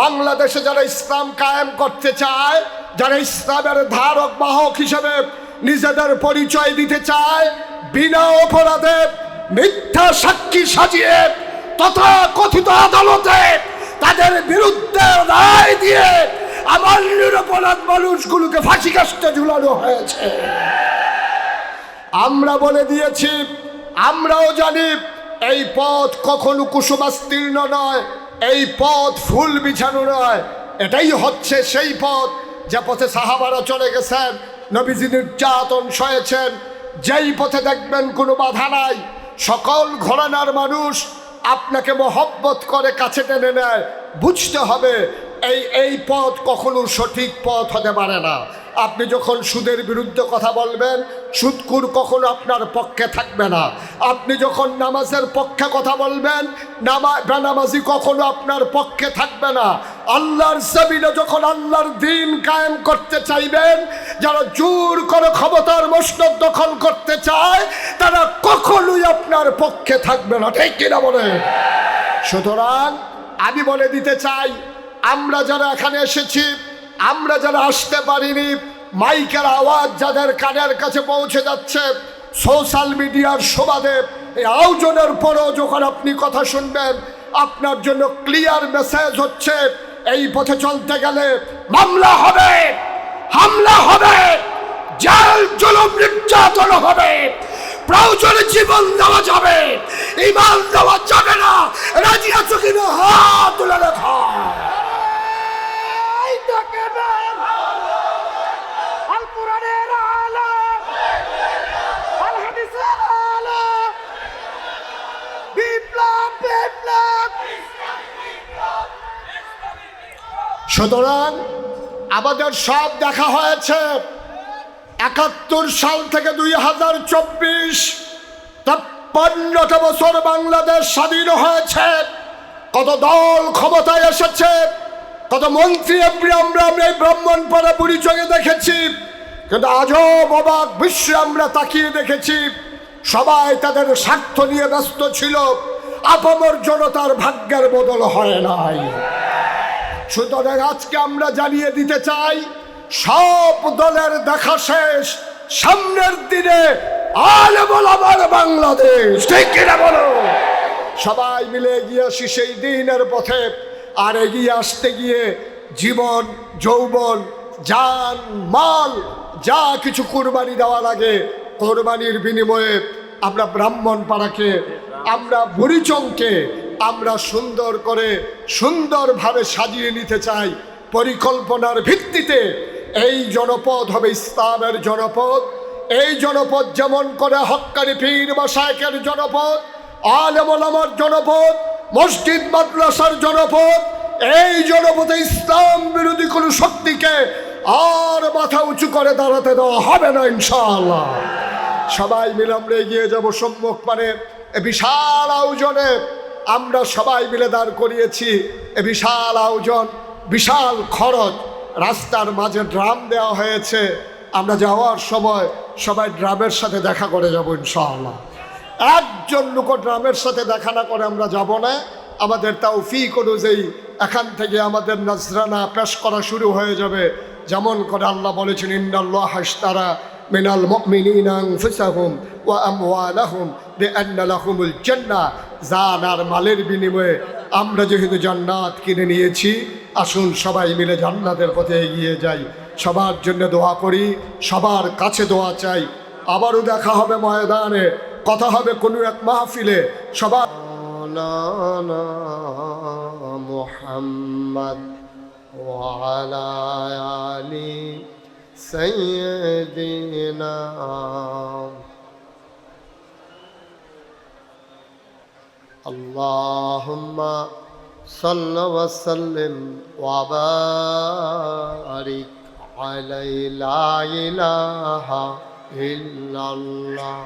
বাংলাদেশে যারা ইসলাম কায়েম করতে চায়, যারা ইসলামের ধারক, বাহক হিসেবে নিজেদের পরিচয় দিতে চায়, বিনা অপরাধে মিথ্যা সাক্ষী সাজিয়ে তথা কথিত আদালতে তাদের বিরুদ্ধে রায় দিয়ে আমার নিরপরাধ মানুষগুলোকে ফাঁসি কাস্তে ঝুলানো হয়েছে। আমরা বলে দিয়েছি, আমরাও জানি এই পথ কখনো কুসুমাস্তীর্ণ নয়। এই পথ ফুল বিছানো নয়। এটাই হচ্ছে সেই পথ যে পথে সাহাবারা চলে গেছেন, নবীজি নির্যাতন সয়েছেন। যেই পথে দেখবেন কোনো বাধা নাই, সকল ঘরানার মানুষ আপনাকে মহব্বত করে কাছে টেনে নেয়। বুঝতে হবে এই এই পথ কখনো সঠিক পথ হতে পারে না। আপনি যখন সুদের বিরুদ্ধে কথা বলবেন, সুদকুর কখনো আপনার পক্ষে থাকবে না। আপনি যখন নামাজের পক্ষে কথা বলবেন, নামা কখনো আপনার পক্ষে থাকবে না। আল্লাহর জমিনে যখন আল্লাহর দিন কায়েম করতে চাইবেন, যারা জোর করে ক্ষমতার মসনদ দখল করতে চায়, তারা কখনোই আপনার পক্ষে থাকবে না। ঠিক কিনা বলে? সুতরাং আমি বলে দিতে চাই আমরা যারা এখানে এসেছি, আমরা যারা আসতে পারিনি, মাইকের আওয়াজ যাদের কানের কাছে পৌঁছে যাচ্ছে সোশ্যাল মিডিয়ার সুবাদে এই আয়োজনের পরেও যখন আপনি কথা শুনবেন, আপনার জন্য ক্লিয়ার মেসেজ হচ্ছে, এই পথে চলতে গেলে মামলা হবে, হামলা হবে, জেল, জুলুম, নির্যাতন হবে, প্রয়োজনে জীবন দেওয়া যাবে, ইমান দেওয়া যাবে না, রাজি আছো কিনা? হাত তুলে দেখা সুতরাং আমাদের সব দেখা হয়েছে একাত্তর সাল থেকে দুই হাজার চব্বিশ। তেপ্পান্নটা বছর বাংলাদেশ স্বাধীন হয়েছে। কত দল ক্ষমতায় এসেছে? কত মন্ত্রী এমপি আমরা আমরা এই ব্রাহ্মণ পাড়া চোখে দেখেছি। কিন্তু আজও অবাক বিশ্বে আমরা তাকিয়ে দেখেছি, সবাই তাদের স্বার্থ নিয়ে ব্যস্ত ছিল, আপামর জনতার ভাগ্যের বদল হয় নাই। সুতরাং আজকে আমরা জানিয়ে দিতে চাই, সব দলের দেখা শেষ, সামনের দিনে আলে বল আমার বাংলাদেশ। ঠিক কিনা বলো? সবাই মিলে আসি সেই দিনের পথে। আর এগিয়ে আসতে গিয়ে জীবন, যৌবন যান মাল, যা কিছু কোরবানি দেওয়া লাগে, কোরবানির বিনিময়ে আমরা ব্রাহ্মণ পাড়াকে, আমরা বুড়িচংকে আমরা সুন্দর করে সুন্দরভাবে সাজিয়ে নিতে চাই। পরিকল্পনার ভিত্তিতে এই জনপদ হবে ইসলামের জনপদ। এই জনপদ যেমন করে হক্কানি পীর বা শায়কের জনপদ আলেমলামার জনপদ মসজিদ মাদ্রাসার জনপথ এই জনপথে ইসলাম বিরোধী কোনো শক্তিকে আর মাথা উঁচু করে দাঁড়াতে দেওয়া হবে না, ইনশাআল্লাহ। সবাই মিলে আমরা এগিয়ে যাব সম্মুখ মানে এ বিশাল আয়োজনে আমরা সবাই মিলে দাঁড় করিয়েছি। এ বিশাল আয়োজন, বিশাল খরচ, রাস্তার মাঝে ড্রাম দেওয়া হয়েছে। আমরা যাওয়ার সময় সবাই ড্রামের সাথে দেখা করে যাব, ইনশাআল্লাহ। একজন লোক ড্রামের সাথে দেখা না করে আমরা যাব না। আমাদের তাও ফি অনুযায়ী এখান থেকে আমাদের নজরানা পেশ করা শুরু হয়ে যাবে। যেমন করে আল্লাহ বলেছেন, ইন্নাল্লাহ হাসতারা মিনাল মুমিনিনা আনফুসাহুম ওয়া আমওয়ালাহুম বিআন্না লাহুমুল জান্নাহ জান আর মালের বিনিময়ে আমরা যেহেতু জান্নাত কিনে নিয়েছি, আসুন সবাই মিলে জান্নাতের পথে এগিয়ে যাই। সবার জন্য দোয়া করি, সবার কাছে দোয়া চাই। আবারও দেখা হবে ময়দানে। কথা হবে কোনো এক মাহফিলে সবার مولانا محمد وعلى آل سيدنا اللهم صل وسلم وبارك عليه لا إله إلا الله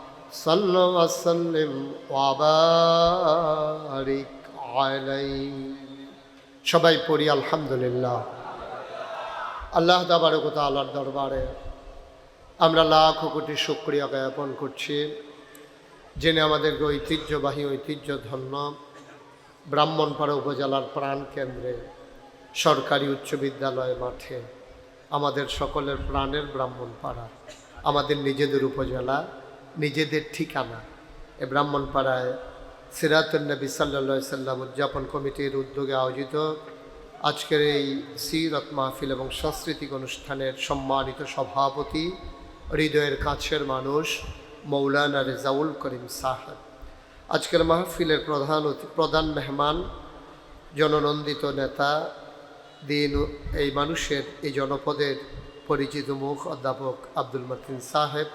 صل وسلم وبارك عليه সবাই পড়ি আলহামদুলিল্লাহ আল্লাহ তাবারকত আল্লাহর দরবারে আমরা লাখ কোটি শুক্রিয়া জ্ঞাপন করছি জেনে আমাদেরকে ঐতিহ্যবাহী ঐতিহ্য ধন্য ব্রাহ্মণপাড়া উপজেলার প্রাণ কেন্দ্রে সরকারি উচ্চ বিদ্যালয় মাঠে আমাদের সকলের প্রাণের ব্রাহ্মণপাড়া আমাদের নিজেদের উপজেলা নিজেদের ঠিকানা। এ ব্রাহ্মণপাড়ায় সিরাতুন্নবী সাল্লা সাল্লাম উদযাপন কমিটির উদ্যোগে আয়োজিত আজকের এই সিরত মাহফিল এবং সাংস্কৃতিক অনুষ্ঠানের সম্মানিত সভাপতি, হৃদয়ের কাছের মানুষ মৌলানা রেজাউল করিম সাহেব। আজকের মাহফিলের প্রধান প্রধান মেহমান, জননন্দিত নেতা, দিন এই মানুষের এই জনপদের পরিচিত মুখ অধ্যাপক আব্দুল মতিন সাহেব।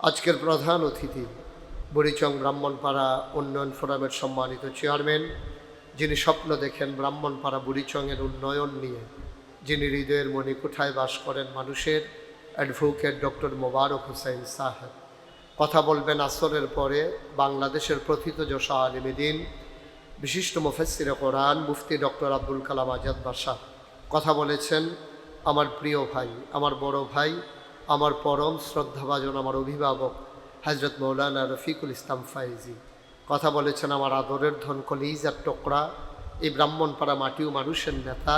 আজকের প্রধান অতিথি বুড়িচং ব্রাহ্মণপাড়া উন্নয়ন ফোরামের সম্মানিত চেয়ারম্যান, যিনি স্বপ্ন দেখেন ব্রাহ্মণপাড়া বুড়িচংয়ের উন্নয়ন নিয়ে, যিনি হৃদয়ের মণিকুঠায় বাস করেন মানুষের অ্যাডভোকেট ডক্টর মোবারক হোসেন সাহেব। কথা বলবেন আসরের পরে বাংলাদেশের প্রথিত যশা আলিমেদিন বিশিষ্ট মুফাসসির কোরআন মুফতি ডক্টর আব্দুল কালাম আজাদ বাসা। কথা বলেছেন, আমার প্রিয় ভাই, আমার বড় ভাই আমার পরম শ্রদ্ধাভাজন, আমার অভিভাবক হজরত মৌলানা রফিকুল ইসলাম ফাইজি কথা বলেছেন আমার আদরের ধন কলিজার টোকরা, এই ব্রাহ্মণপাড়া মাটিও মানুষের নেতা,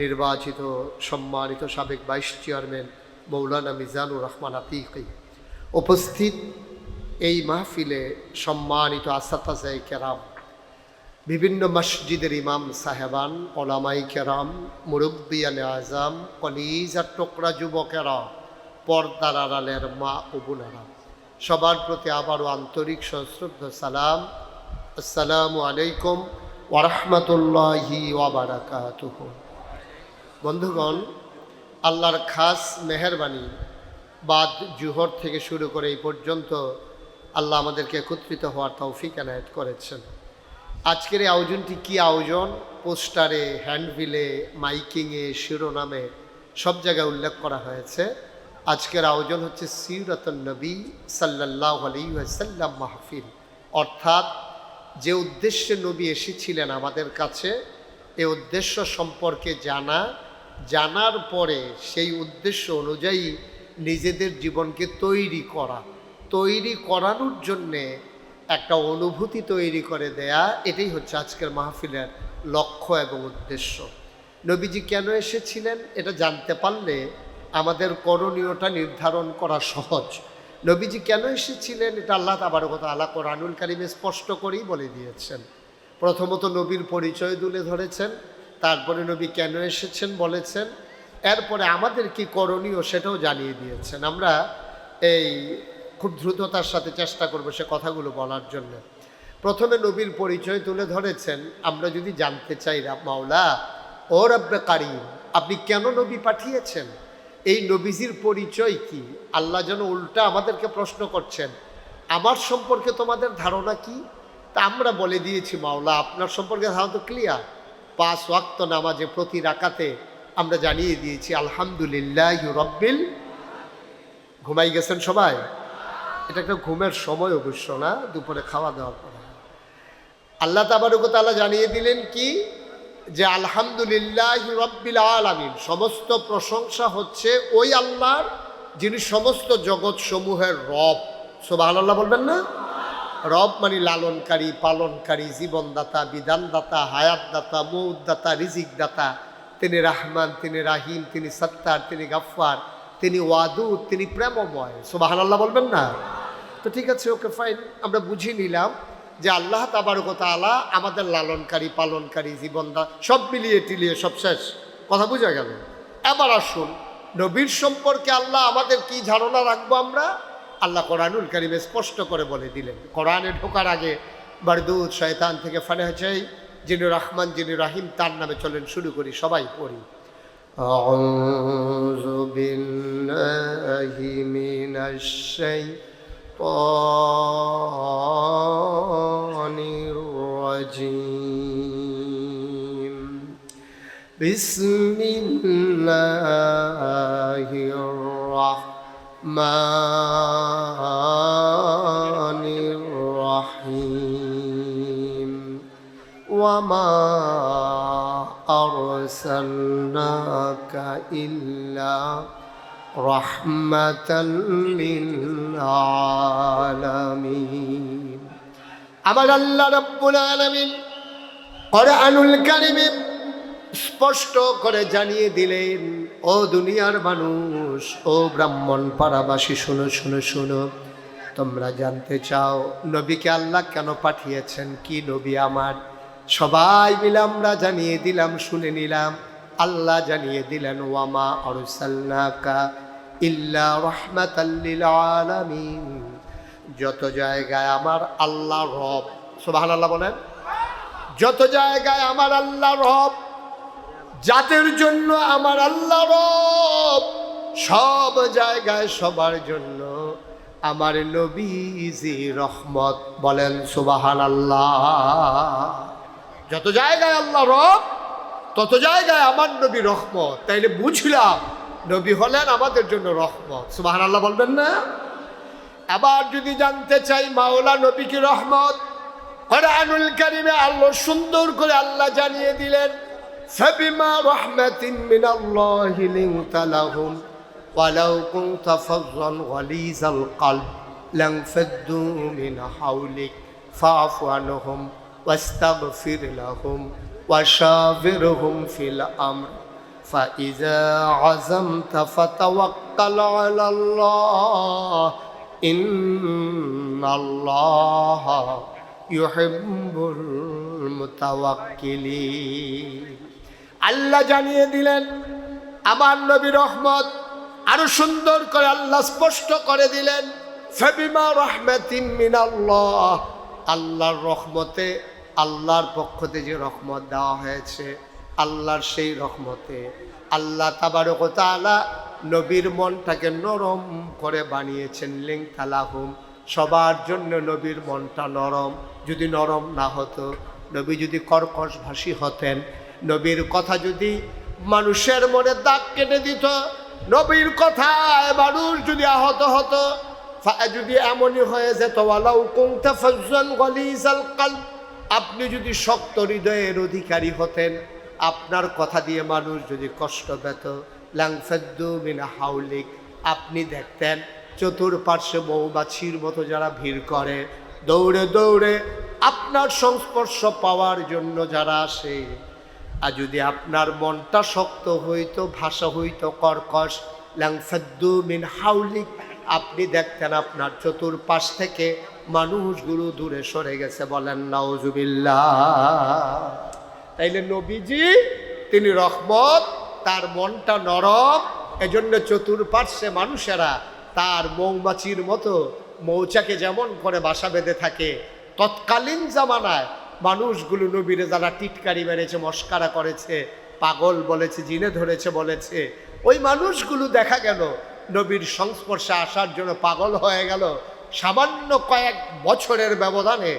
নির্বাচিত, সম্মানিত সাবেক ভাইস চেয়ারম্যান মৌলানা মিজানুর রহমান আতিকি। উপস্থিত এই মাহফিলে সম্মানিত আসাতাজাই কেরাম, বিভিন্ন মসজিদের ইমাম সাহেবান, ওলামাই কেরাম মুরব্বিয়ান আজম, কলিজার টোকরা যুবকেরা পর্দার আড়ালের মা ও বোনেরা। সবার প্রতি আবারও আন্তরিক সশ্রদ্ধ সালাম। আসসালামু আলাইকুম ওরহমতুল্লাহি ওয়াবারাকাতুহ বন্ধুগণ, আল্লাহর খাস মেহরবানি, বাদ জুহর থেকে শুরু করে এই পর্যন্ত আল্লাহ আমাদেরকে একত্রিত হওয়ার তৌফিক এনায়ত করেছেন। আজকের এই আয়োজনটি কী আয়োজন? পোস্টারে, হ্যান্ডবিলে, মাইকিংয়ে, শিরোনামে সব জায়গায় উল্লেখ করা হয়েছে। আজকের আয়োজন হচ্ছে সিরতন নবী সাল্লাহ আলী সাল্লাম মাহফিল। অর্থাৎ যে উদ্দেশ্যে নবী এসেছিলেন আমাদের কাছে, এ উদ্দেশ্য সম্পর্কে জানা, জানার পরে সেই উদ্দেশ্য অনুযায়ী নিজেদের জীবনকে তৈরি করা। তৈরি করানোর জন্যে একটা অনুভূতি তৈরি করে দেয়া, এটাই হচ্ছে আজকের মাহফিলের লক্ষ্য এবং উদ্দেশ্য। নবীজি কেন এসেছিলেন, এটা জানতে পারলে আমাদের করণীয়টা নির্ধারণ করা সহজ। নবীজি কেন এসেছিলেন এটা আল্লাহ তাবারকত আল্লাহ কোরআনুল কারিমে স্পষ্ট করেই বলে দিয়েছেন। প্রথমত নবীর পরিচয় তুলে ধরেছেন, তারপরে নবী কেন এসেছেন বলেছেন, এরপরে আমাদের কি করণীয় সেটাও জানিয়ে দিয়েছেন। আমরা এই খুব দ্রুততার সাথে চেষ্টা করব সে কথাগুলো বলার জন্য। প্রথমে নবীর পরিচয় তুলে ধরেছেন, আমরা যদি জানতে চাই মাওলা, ও রব্বে কারিম, আপনি কেন নবী পাঠিয়েছেন? এই নবীজির পরিচয় কি? আল্লাহ যেন উল্টা আমাদেরকে প্রশ্ন করছেন, আমার সম্পর্কে তোমাদের ধারণা কি? তা আমরা বলে দিয়েছি মাওলা, আপনার সম্পর্কে ধারণা তো ক্লিয়ার পাঁচ ওয়াক্ত নামাজে প্রতি রাকাতে আমরা জানিয়ে দিয়েছি, আলহামদুলিল্লাহ রব্বিল ঘুমাই গেছেন সবাই? এটা একটা ঘুমের সময় অবশ্য না, দুপুরে খাওয়া দাওয়ার পরে আল্লাহ তাবারকতালা জানিয়ে দিলেন কি? যে আলহামদুলিল্লাহ রব্বিল আলামিন, সমস্ত প্রশংসা হচ্ছে ওই আল্লাহর, যিনি সমস্ত জগৎ সমূহের রব। সোবাহ আল্লাহ বলবেন না? রব মানে লালনকারী, পালনকারী, জীবনদাতা, বিধানদাতা, হায়াতদাতা মৌদাতা রিজিকদাতা। তিনি রাহমান, তিনি রাহিম, তিনি সত্তার, তিনি গাফফার, তিনি ওয়াদুদ, তিনি প্রেমময়। সোবাহ আল্লাহ বলবেন না? তো ঠিক আছে, ওকে ফাইন আমরা বুঝে নিলাম। যে আল্লাহ তাবারকত আলা আমাদের লালনকারী পালনকারী জীবনদা সব মিলিয়ে টিলিয়ে সব শেষ কথা বোঝা গেল এবার আসুন নবীর সম্পর্কে আল্লাহ আমাদের কি ধারণা রাখবো আমরা আল্লাহ কোরআনুল কারিমে স্পষ্ট করে বলে দিলেন কোরআনে ঢোকার আগে বারদুদ শয়তান থেকে ফানে চাই যিনি রহমান যিনি রাহিম তার নামে চলেন শুরু করি সবাই পড়ি أعوذ بالله من الشيطان الرجيم. بسم الله الرحمن الرحيم. وما أرسلناك إلا আলামিন। আমার আল্লাহ রব্বুল আলামিন আনুল কারিমে স্পষ্ট করে জানিয়ে দিলেন, ও দুনিয়ার মানুষ, ও ব্রাহ্মণ পাড়াবাসী, শুনো শুনো শুনো, তোমরা জানতে চাও নবীকে আল্লাহ কেন পাঠিয়েছেন? কি নবী আমার? সবাই মিলে আমরা জানিয়ে দিলাম, শুনে নিলাম। আল্লাহ জানিয়ে দিলেন ওয়ামা অরুসাল্লাকা ইল্লা রহমাতাল্লিল আলামিন। যত জায়গায় আমার আল্লাহ রব, সুবহানাল্লাহ বলেন, যত জায়গায় আমার আল্লাহ রব, জাতের জন্য আমার আল্লাহ রব, সব জায়গায় সবার জন্য আমার নবীজি রহমত বলেন সুবাহান আল্লাহ যত জায়গায় আল্লাহ রব, তত জায়গায় আমার নবী রহমত। তাইলে বুঝলাম নবী হলেন আমাদের জন্য রহমত। সুবাহান আল্লাহ বলবেন না? আবার যদি জানতে চাই, মাওলা নবী কি রহমত? কোরআনুল কারিমে আল্লাহ সুন্দর করে আল্লাহ জানিয়ে দিলেন, ফাবিমা রহমাতিন মিনাল্লাহি লিনতা লাহুম ওয়ালাউ কুনতা ফাজ্জান গালিজাল কলব লানফাদ্দু মিন হাওলিক, ফাআফু আনহুম, ওয়াস্তাগফির লাহুম ওয়াশাবিরহুম ফিল আমর। فإذا عزمت فتوكل على الله إن الله يحب المتوكلين আল্লাহ জানিয়ে দিলেন আমার নবী রহমত আরো সুন্দর করে আল্লাহ স্পষ্ট করে দিলেন ফেবিমা রহমাতিন মিনাল্লাহ আল্লাহর রহমতে আল্লাহর পক্ষতে যে রহমত দেওয়া হয়েছে আল্লাহর সেই রহমতে। আল্লাহ তাবারক তাআলা নবীর মনটাকে নরম করে বানিয়েছেন লিং তালাহুম সবার জন্য নবীর মনটা নরম। যদি নরম না হতো, নবী যদি কর্কশ ভাষী হতেন, নবীর কথা যদি মানুষের মনে দাগ কেটে দিত, নবীর কথায় মানুষ যদি আহত হতো যদি এমনই হয়ে যেত আপনি যদি শক্ত হৃদয়ের অধিকারী হতেন আপনার কথা দিয়ে মানুষ যদি কষ্ট পেত। লাংফেদ্দু মিনা হাউলিক, আপনি দেখতেন চতুর্পার্শ্বে মৌমাছির মতো যারা ভিড় করে। দৌড়ে দৌড়ে আপনার সংস্পর্শ পাওয়ার জন্য যারা আসে। আর যদি আপনার মনটা শক্ত হইতো ভাষা হইতো, কর্কশ লাংফেদ্দু মিন হাউলিক, আপনি দেখতেন আপনার চতুর্পাশ থেকে মানুষগুলো দূরে সরে গেছে বলেন, নাউজুবিল্লাহ। তাইলে নবীজি, তিনি রহমত, তার মনটা নরম, এজন্য চতুর্পার্শ্বে মানুষেরা তার মৌমাছির মতো মৌচাকে যেমন করে বাসা বেঁধে থাকে, তৎকালীন জামানায় মানুষগুলো নবীরে যারা টিটকারি মেরেছে, মস্কারা করেছে, পাগল বলেছে, জিনে ধরেছে বলেছে, ওই মানুষগুলো দেখা গেল নবীর সংস্পর্শে আসার জন্য পাগল হয়ে গেল। সামান্য কয়েক বছরের ব্যবধানে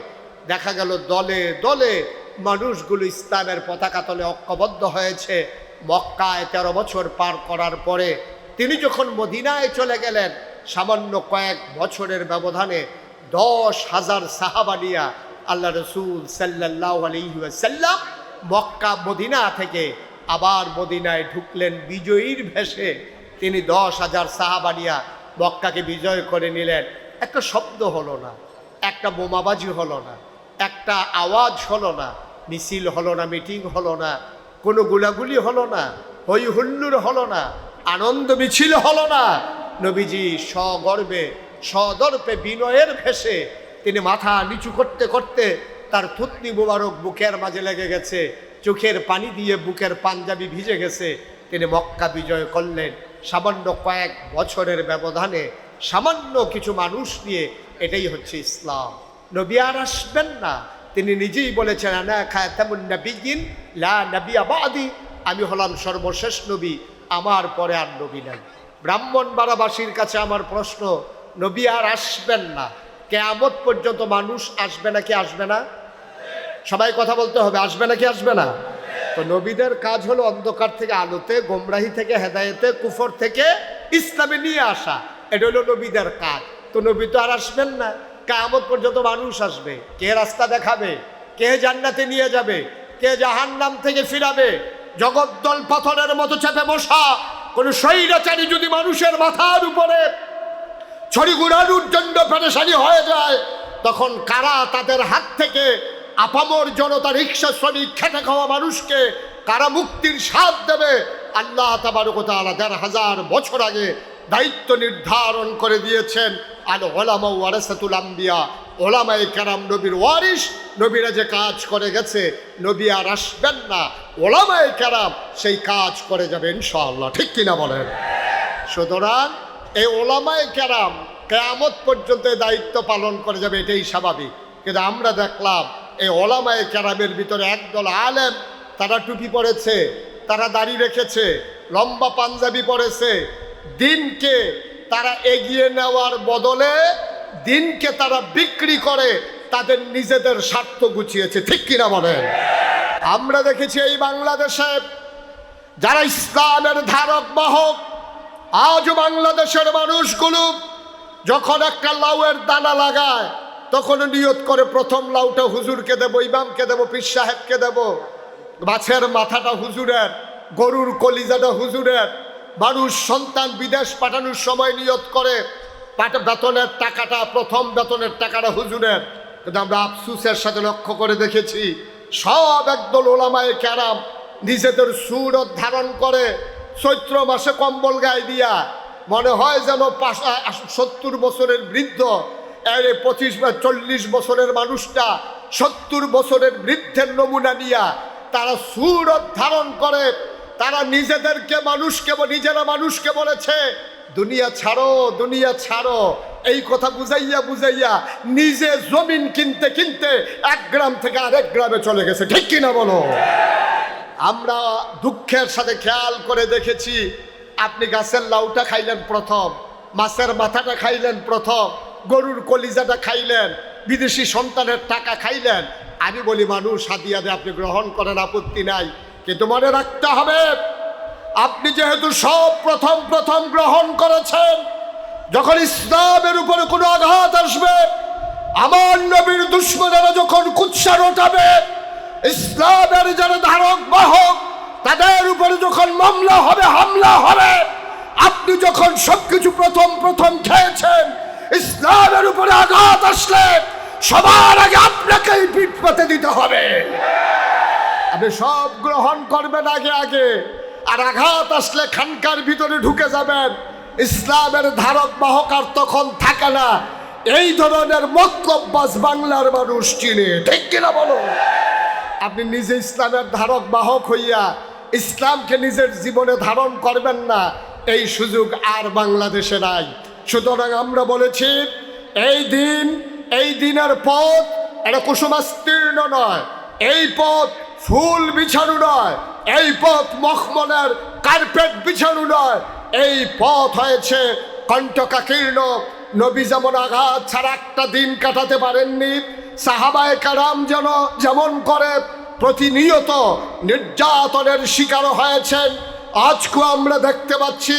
দেখা গেল দলে দলে মানুষগুলো ইসলামের পতাকা তলে ঐক্যবদ্ধ হয়েছে। মক্কায় তেরো বছর পার করার পরে তিনি যখন মদিনায় চলে গেলেন, সামান্য কয়েক বছরের ব্যবধানে দশ হাজার সাহাবানিয়া আল্লাহ রসুল সাল্লাহ আলহিসাল্লাম মক্কা মদিনা থেকে আবার মদিনায় ঢুকলেন বিজয়ীর ভেসে তিনি দশ হাজার সাহাবানিয়া মক্কাকে বিজয় করে নিলেন। একটা শব্দ হলো না, একটা বোমাবাজি হলো না, একটা আওয়াজ হলো না। মিছিল হলো না, মিটিং হলো না, কোনো গুলাগুলি হলো না, হই হুল্লুর হলো না, আনন্দ মিছিল হলো না। নবীজি সগর্বে, সদর্পে বিনয়ের ভেসে তিনি মাথা নিচু করতে করতে তার থুতনি মোবারক বুকের মাঝে লেগে গেছে, চোখের পানি দিয়ে বুকের পাঞ্জাবি ভিজে গেছে। তিনি মক্কা বিজয় করলেন। সামান্য কয়েক বছরের ব্যবধানে সামান্য কিছু মানুষ নিয়ে এটাই হচ্ছে ইসলাম। নবী আর আসবেন না তিনি নিজেই বলেছেন, আনা খায়াতামুন নবিয়িন লা নবী আবাদি আমি হলাম সর্বশেষ নবী, আমার পরে আর নবী নাই। ব্রাহ্মণ বারাবাসীর কাছে আমার প্রশ্ন, নবী আর আসবেন না? কেয়ামত পর্যন্ত মানুষ আসবে না কি আসবে না? সবাই কথা বলতে হবে, আসবে না কি আসবে না? তো নবীদের কাজ হলো অন্ধকার থেকে আলোতে, গোমরাহি থেকে হেদায়েতে, কুফর থেকে ইসলামে নিয়ে আসা। এটা হলো নবীদের কাজ। তো নবী তো আর আসবেন না। কামত পর্যন্ত মানুষ আসবে। কে রাস্তা দেখাবে, কে জান্নাতে নিয়ে যাবে, কে জাহান্নাম থেকে ফিরাবে জগদ্দল পাথরের মতো চেপে বসা, কোন স্বৈরাচারী যদি মানুষের মাথার উপরে ছড়ি ঘুরানোর জন্য পেরেশানি হয়ে যায়, তখন কারা তাদের হাত থেকে আপামর জনতা রিক্সা শ্রমিক খেটে খাওয়া মানুষকে কারা মুক্তির স্বাদ দেবে, আল্লাহ তাবারকতালা দেড় হাজার বছর আগে দায়িত্ব নির্ধারণ করে দিয়েছেন। আর ওলামা ওয়ারেসাতুল আম্বিয়া। ওলামাই কেরাম নবীর ওয়ারিস নবীরা যে কাজ করে গেছে, নবী আর আসবেন না। ওলামাই কেরাম সেই কাজ করে যাবে ইনশাআল্লাহ। ঠিক কিনা বলেন? সুতরাং এই ওলামায় কেরাম কেয়ামত পর্যন্ত দায়িত্ব পালন করে যাবে, এটাই স্বাভাবিক। কিন্তু আমরা দেখলাম এই ওলামায় কেরামের ভিতরে একদল আলেম, তারা টুপি পরেছে, তারা দাড়ি রেখেছে, লম্বা পাঞ্জাবি পরেছে, দিনকে তারা এগিয়ে নেওয়ার বদলে দিনকে তারা বিক্রি করে, তাদের নিজেদের স্বার্থ গুছিয়েছে। ঠিক কিনা বলেন? আমরা দেখেছি এই বাংলাদেশে যারা ইসলামের ধারক বাহক আজ বাংলাদেশের মানুষগুলো যখন একটা লাউয়ের দানা লাগায়, তখন নিয়ত করে প্রথম লাউটা হুজুরকে দেবো, ইমামকে দেবো, পীর সাহেবকে দেবো। মাছের মাথাটা হুজুরের, গরুর কলিজাটা হুজুরের। মানুষ সন্তান বিদেশ পাঠানোর সময় নিয়ত করে বেতনের টাকাটা, প্রথম বেতনের টাকাটা হুজুরের। কিন্তু আমরা আফসুসের সাথে লক্ষ্য করে দেখেছি, সব একদল ওলামায় ক্যারাম নিজেদের সুরত ধারণ করে, চৈত্র মাসে কম্বল গায়ে দিয়া, মনে হয় যেন সত্তর বছরের বৃদ্ধ, এর পঁচিশ বা চল্লিশ বছরের মানুষটা সত্তর বছরের বৃদ্ধের নমুনা নিয়া তারা সুরত ধারণ করে তারা নিজেদেরকে মানুষকে নিজেরা মানুষকে বলেছে, দুনিয়া ছাড়ো দুনিয়া ছাড়ো। এই কথা বুঝাইয়া বুঝাইয়া নিজে জমিন কিনতে কিনতে এক গ্রাম থেকে আরেক গ্রামে চলে গেছে। ঠিক কিনা বলো? আমরা দুঃখের সাথে খেয়াল করে দেখেছি, আপনি গাছের লাউটা খাইলেন প্রথম, মাছের মাথাটা খাইলেন প্রথম, গরুর কলিজাটা খাইলেন, বিদেশি সন্তানের টাকা খাইলেন। আমি বলি, মানুষ হাতিয়াদে আপনি গ্রহণ করেন, আপত্তি নাই। কিন্তু মনে রাখতে হবে? আপনি যেহেতু সব প্রথম প্রথম গ্রহণ করেছেন, যখন ইসলামের উপরে কোনো আঘাত আসবে, আমার নবীর দুশ্মনেরা যখন কুৎসা রটাবে, ইসলামের যারা ধারক বাহক, তাদের উপরে যখন মামলা হবে, হামলা হবে, আপনি যখন সবকিছু প্রথম প্রথম খেয়েছেন, ইসলামের উপরে আঘাত আসলে সবার আগে আপনাকেই পিঠ দিতে হবে। আপনি সব গ্রহণ করবেন আগে আগে। আর আঘাত আসলে খানকার ভিতরে ঢুকে যাবেন। ইসলামের ধারক বাহক আর তখন থাকে না। এই ধরনের মতলব্বাস বাংলার মানুষ চিনে, ঠিক কিনা বলো? আপনি নিজে ইসলামের ধারক বাহক হইয়া ইসলামকে নিজের জীবনে ধারণ করবেন না, এই সুযোগ আর বাংলাদেশে নাই। সুতরাং আমরা বলেছি, এই দিন, এই দিনের পথ, এটা কুসুমাস্তীর্ণ নয়। এই পথ ফুল বিছানো নয়, এই পথ মখমলের কার্পেট বিছানো নয়, এই পথ হয়েছে কণ্ঠকাকীর্ণ। নবী যেমন আঘাত ছাড়া একটা দিন কাটাতে পারেননি, সাহাবায় কারাম যেন যেমন করে, প্রতিনিয়ত নির্যাতনের শিকার হয়েছেন। আজকেও আমরা দেখতে পাচ্ছি